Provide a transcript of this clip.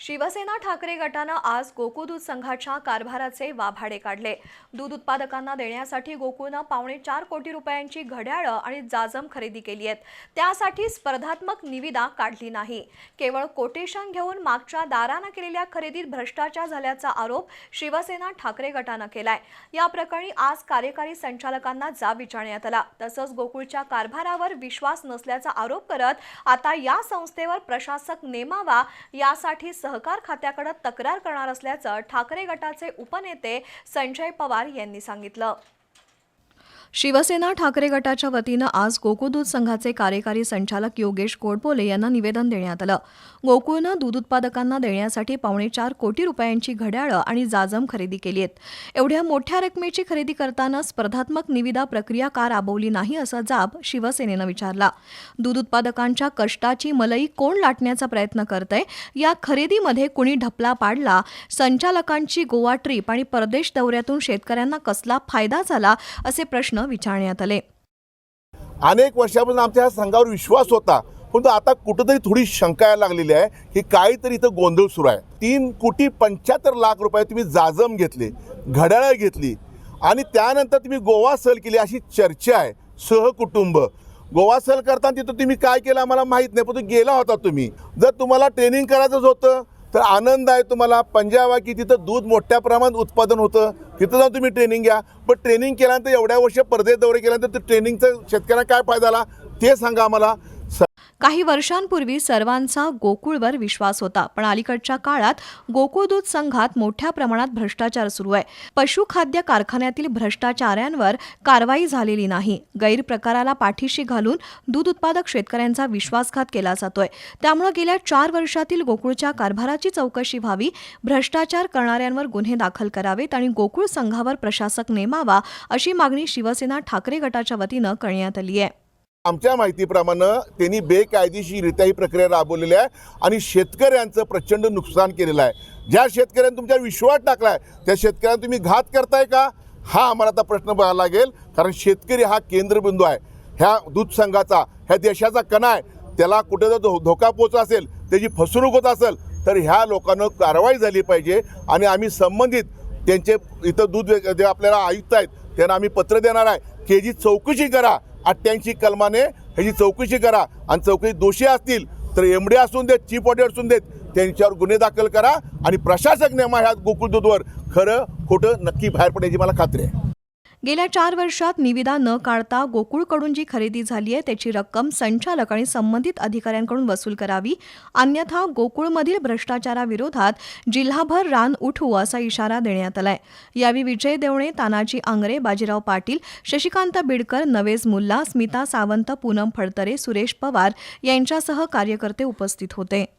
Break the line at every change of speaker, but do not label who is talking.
शिवसेना ठाकरे गटानं आज गोकुळ दूध संघाच्या कारभाराचे वाभाडे काढले. दूध उत्पादकांना देण्यासाठी गोकुळनं पावणे चार कोटी रुपयांची घड्याळं आणि जाजम खरेदी केली आहेत. त्यासाठी स्पर्धात्मक निविदा काढली नाही. केवळ कोटेशन घेऊन मागच्या दारानं केलेल्या खरेदीत भ्रष्टाचार झाल्याचा आरोप शिवसेना ठाकरे गटानं केलाय. या प्रकरणी आज कार्यकारी संचालकांना जाब विचारण्यात आला. तसंच गोकुळच्या कारभारावर विश्वास नसल्याचा आरोप करत आता या संस्थेवर प्रशासक नेमावा यासाठी सहकार खात्याकडे तक्रार करणार असल्याचं ठाकरे गटाचे उपनेते संजय पवार यांनी सांगितलं. शिवसेना ठाकरे गटाच्या वतीनं आज गोकुळ दूध संघाचे कार्यकारी संचालक योगेश गोडबोले यांना निवेदन देण्यात आलं. गोकुळनं दूध उत्पादकांना देण्यासाठी पावणे चार कोटी रुपयांची घड्याळं आणि जाजम खरेदी केली आहेत एवढ्या मोठ्या रकमेची खरेदी करताना स्पर्धात्मक निविदा प्रक्रिया का राबवली नाही असा जाब शिवसेनेनं विचारला. दूध उत्पादकांच्या कष्टाची मलई कोण लाटण्याचा प्रयत्न करतंय? या खरेदीमध्ये कुणी ढपला पाडला? संचालकांची गोवा ट्रीप आणि परदेश दौऱ्यातून शेतकऱ्यांना कसला फायदा झाला? असे प्रश्न विचारण्यात आले.
अनेक वर्षापासून आमच्या ह्या संघावर विश्वास होता. परंतु आता कुठंतरी थोडी शंका यायला लागलेली आहे की काहीतरी इथं गोंधळ सुरू आहे. तीन कोटी पंच्याहत्तर लाख रुपये तुम्ही जाजम घेतले घड्याळं घेतली. आणि त्यानंतर तुम्ही गोवा सहल केली अशी चर्चा आहे सहकुटुंब. गोवा सहल करताना तिथं तुम्ही काय केलं आम्हाला माहीत नाही परंतु गेला होता तुम्ही. जर तुम्हाला ट्रेनिंग करायचंच होतं तर आनंद आहे तुम्हाला. पंजाब आहे की तिथं दूध मोठ्या प्रमाणात उत्पादन होतं. तिथं जाऊन तुम्ही ट्रेनिंग घ्या. पण ट्रेनिंग केल्यानंतर एवढ्या वर्ष परदेश दौरे केल्यानंतर ट्रेनिंगचा शेतकऱ्यांना काय फायदा झाला? ते सांगा आम्हाला.
काही वर्षांपूर्वी सर्वांचा गोकुळवर विश्वास होता पण अलीकडच्या काळात गोकुळ दूध संघात मोठ्या प्रमाणात भ्रष्टाचार सुरू आहे. पशुखाद्य कारखान्यातील भ्रष्टाचाऱ्यांवर कारवाई झालेली नाही. गैरप्रकाराला पाठीशी घालून दूध उत्पादक शेतकऱ्यांचा विश्वासघात केला जातोय. त्यामुळे गेल्या चार वर्षातील गोकुळच्या कारभाराची चौकशी व्हावी भ्रष्टाचार करणाऱ्यांवर गुन्हे दाखल करावेत आणि गोकुळ संघावर प्रशासक नेमावा अशी मागणी शिवसेना ठाकरे गटाच्या वतीनं करण्यात आली आहे.
आमच्या माहितीप्रमाणे त्यांनी बेकायदेशीररित्या ही प्रक्रिया राबवलेली आहे आणि शेतकऱ्यांचं प्रचंड नुकसान केलेलं आहे. ज्या शेतकऱ्यांनी तुमच्या विश्वास टाकला आहे त्या शेतकऱ्यांना तुम्ही घात करताय का? हा आम्हाला आता प्रश्न बघायला लागेल. कारण शेतकरी हा केंद्रबिंदू आहे. ह्या दूध संघाचा ह्या देशाचा कणा आहे. त्याला कुठे जर धो- धोका पोचला असेल त्याची फसवणूक होत असेल तर ह्या लोकांना कारवाई झाली पाहिजे आणि आम्ही संबंधित त्यांचे इथं दूध जे आपल्याला आयुक्त आहेत त्यांना आम्ही पत्र देणार आहे. की जी चौकशी करा. अठ्ठ्याऐंशी कलमाने ह्याची चौकशी करा. आणि चौकशी दोषी असतील तर एमडी असून देत चीफ ऑडिटर असून देत त्यांच्यावर गुन्हे दाखल करा. आणि प्रशासक नेमा ह्या गोकुळ दूधवर. खरं खोटं नक्की बाहेर पडायची मला खात्री आहे.
गेल्या चार वर्षात निविदा न काढता गोकुळकडून जी खरेदी झाली आहे. त्याची रक्कम संचालक आणि संबंधित अधिकाऱ्यांकडून वसूल करावी. अन्यथा गोकुळमधील भ्रष्टाचाराविरोधात जिल्हाभर रान उठवू असा इशारा देण्यात आलाय. यावेळी विजय देवणे तानाजी आंगरे बाजीराव पाटील शशिकांत बिडकर नवेज मुल्ला स्मिता सावंत पूनम फडतरे सुरेश पवार यांच्यासह कार्यकर्ते उपस्थित होते.